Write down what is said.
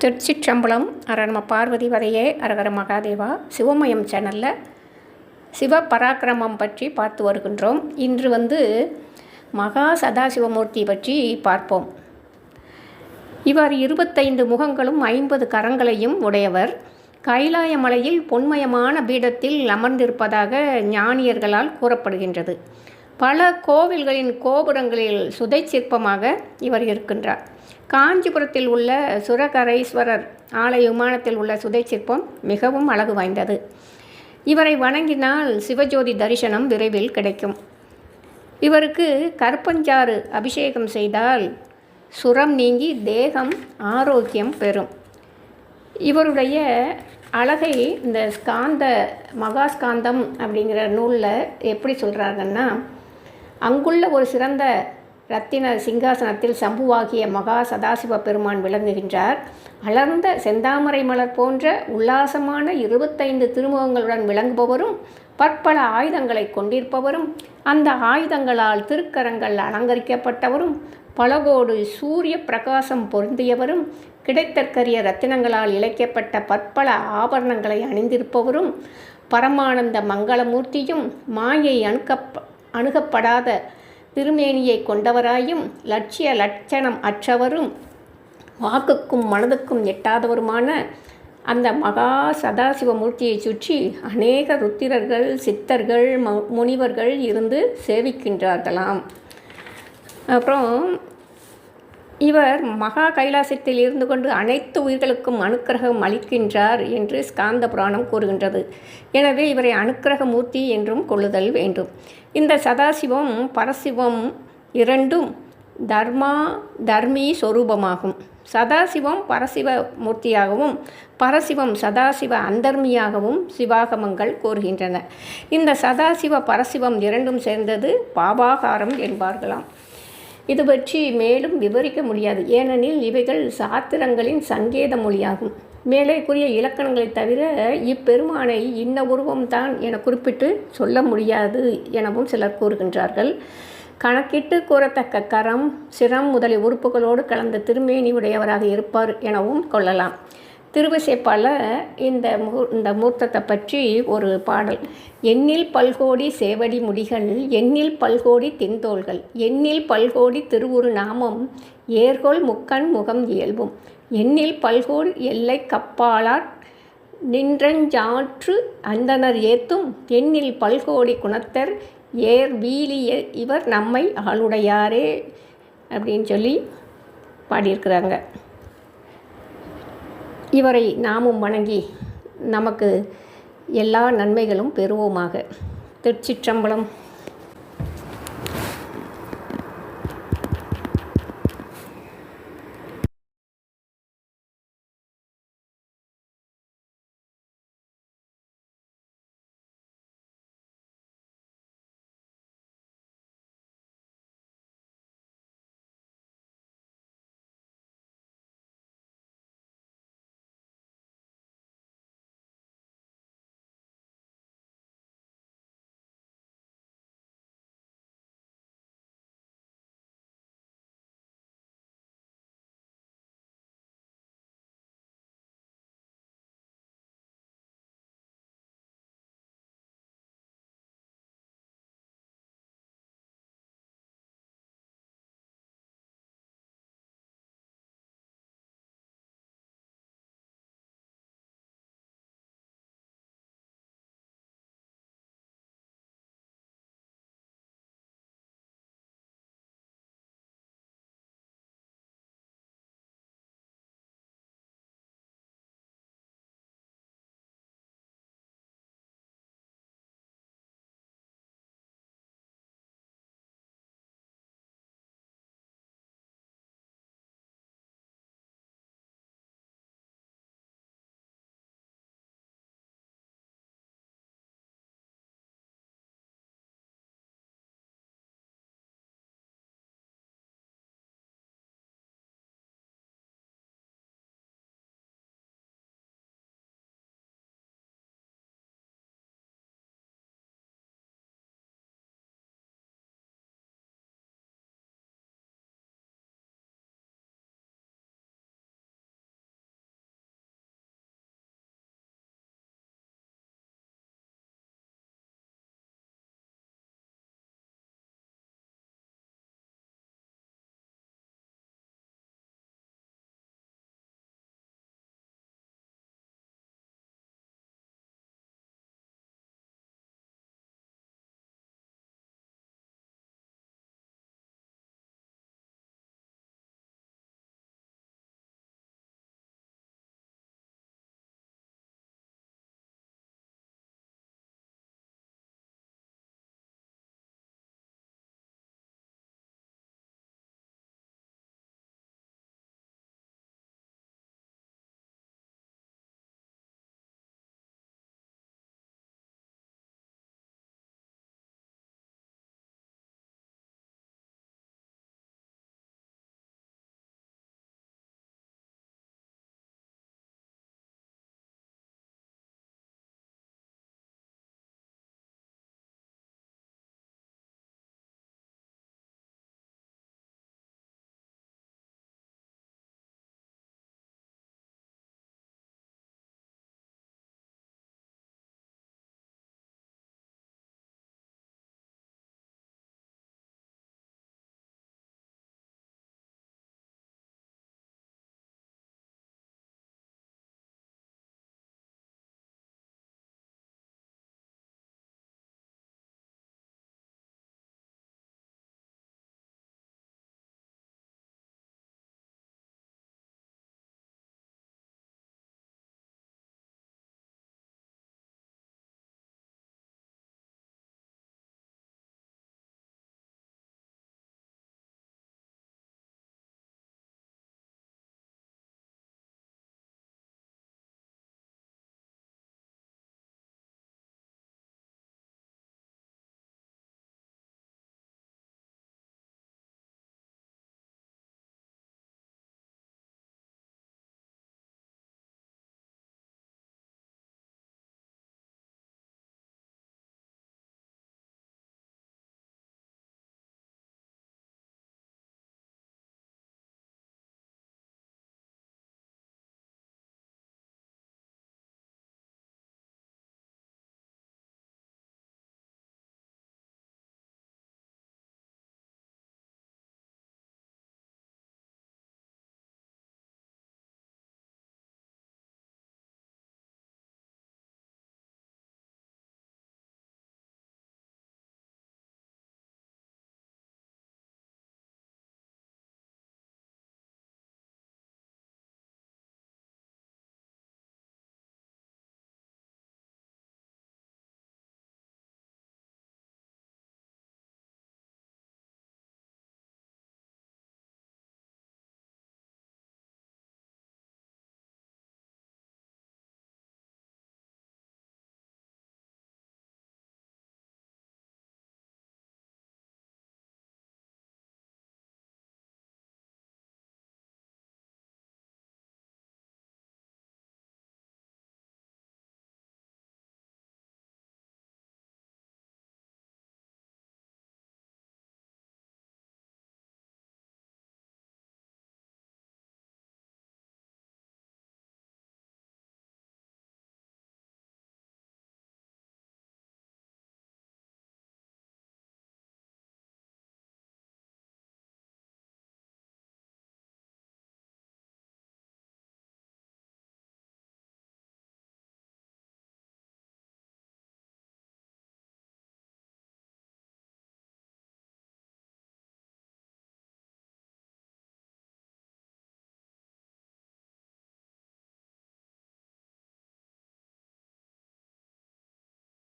திருச்சிற்றம்பலம் அரணம பார்வதி வரையே அரகர மகாதேவா சிவமயம் சேனலில் சிவ பராக்கிரமம் பற்றி பார்த்து வருகின்றோம். இன்று வந்து மகா சதாசிவமூர்த்தி பற்றி பார்ப்போம். இவர் இருபத்தைந்து முகங்களும் ஐம்பது கரங்களையும் உடையவர். கைலாய மலையில் பொன்மயமான பீடத்தில் அமர்ந்திருப்பதாக ஞானியர்களால் கூறப்படுகின்றது. பல கோவில்களின் கோபுரங்களில் சுதை சிற்பமாக இவர் இருக்கின்றார். காஞ்சிபுரத்தில் உள்ள சுரகரைஸ்வரர் ஆலய விமானத்தில் உள்ள சுதை சிற்பம் மிகவும் அழகு வாய்ந்தது. இவரை வணங்கினால் சிவஜோதி தரிசனம் விரைவில் கிடைக்கும். இவருக்கு கருப்பஞ்சாறு அபிஷேகம் செய்தால் சுரம் நீங்கி தேகம் ஆரோக்கியம் பெறும். இவருடைய அழகை இந்த ஸ்காந்த மகாஸ்காந்தம் அப்படிங்கிற நூலில் எப்படி சொல்கிறாங்கன்னா அங்குள்ள ஒரு சிறந்த ரத்தின சிங்காசனத்தில் சம்புவாகிய மகா சதாசிவ பெருமான் விளங்குகின்றார். அலர்ந்த செந்தாமரை மலர் போன்ற உல்லாசமான இருபத்தைந்து திருமுகங்களுடன் விளங்குபவரும் பற்பல ஆயுதங்களை கொண்டிருப்பவரும் அந்த ஆயுதங்களால் திருக்கரங்கள் அலங்கரிக்கப்பட்டவரும் பலகோடு சூரிய பிரகாசம் பொருந்தியவரும் கிடைத்தற்கரிய ரத்தினங்களால் இழைக்கப்பட்ட பற்பல ஆபரணங்களை அணிந்திருப்பவரும் பரமானந்த மங்களமூர்த்தியும் மாயை அணுக்க அணுகப்படாத திருமேனியை கொண்டவராயும் லட்சிய லட்சணம் அற்றவரும் வாக்குக்கும் மனதுக்கும் எட்டாதவருமான அந்த மகா சதாசிவமூர்த்தியை சுற்றி அநேக ருத்திரர்கள் சித்தர்கள் ம முனிவர்கள் இருந்து சேவிக்கின்றார்களாம். அப்புறம் இவர் மகா கைலாசத்தில் இருந்து கொண்டு அனைத்து உயிர்களுக்கும் அனுக்கிரகம் அளிக்கின்றார் என்று ஸ்காந்த புராணம் கூறுகின்றது. எனவே இவரை அனுக்கிரக மூர்த்தி என்றும் கொள்ளுதல் வேண்டும். இந்த சதாசிவம் பரசிவம் இரண்டும் தர்மா தர்மி சொரூபமாகும். சதாசிவம் பரசிவ மூர்த்தியாகவும் பரசிவம் சதாசிவ அந்தர்மியாகவும் சிவாகமங்கள் கூறுகின்றன. இந்த சதாசிவ பரசிவம் இரண்டும் சேர்ந்தது பாபாகாரம் என்பார்களாம். இது பற்றி மேலும் விவரிக்க முடியாது. ஏனெனில் இவைகள் சாத்திரங்களின் சங்கேத மொழியாகும். மேலே கூறிய இலக்கணங்களை தவிர இப்பெருமானை இன்ன உருவம்தான் என குறிப்பிட்டு சொல்ல முடியாது எனவும் சிலர் கூறுகின்றார்கள். கணக்கிட்டு கூறத்தக்க கரம் சிரம் முதலிய உறுப்புகளோடு கலந்த திருமேனி உடையவராக இருப்பார் எனவும் கொள்ளலாம். திருவிசைப்பால இந்த மூ இந்த மூர்த்தத்தை பற்றி ஒரு பாடல். எண்ணில் பல்கோடி சேவடி முடிகள் எண்ணில் பல்கோடி தின்தோள்கள் எண்ணில் பல்கோடி திருவுரு நாமம் ஏர்கோள் முக்கண் முகம் இயல்பும். எண்ணில் பல்கோடி எல்லை கப்பாளார் நின்றஞ்சாற்று அந்தனர் ஏத்தும் எண்ணில் பல்கோடி குணத்தர் ஏர் வீலிய இவர் நம்மை ஆளுடையாரே அப்படின்னு சொல்லி பாடியிருக்கிறாங்க. இவரை நாமும் வணங்கி நமக்கு எல்லா நன்மைகளும் பெறுவோமாக. திருச்சிற்றம்பலம்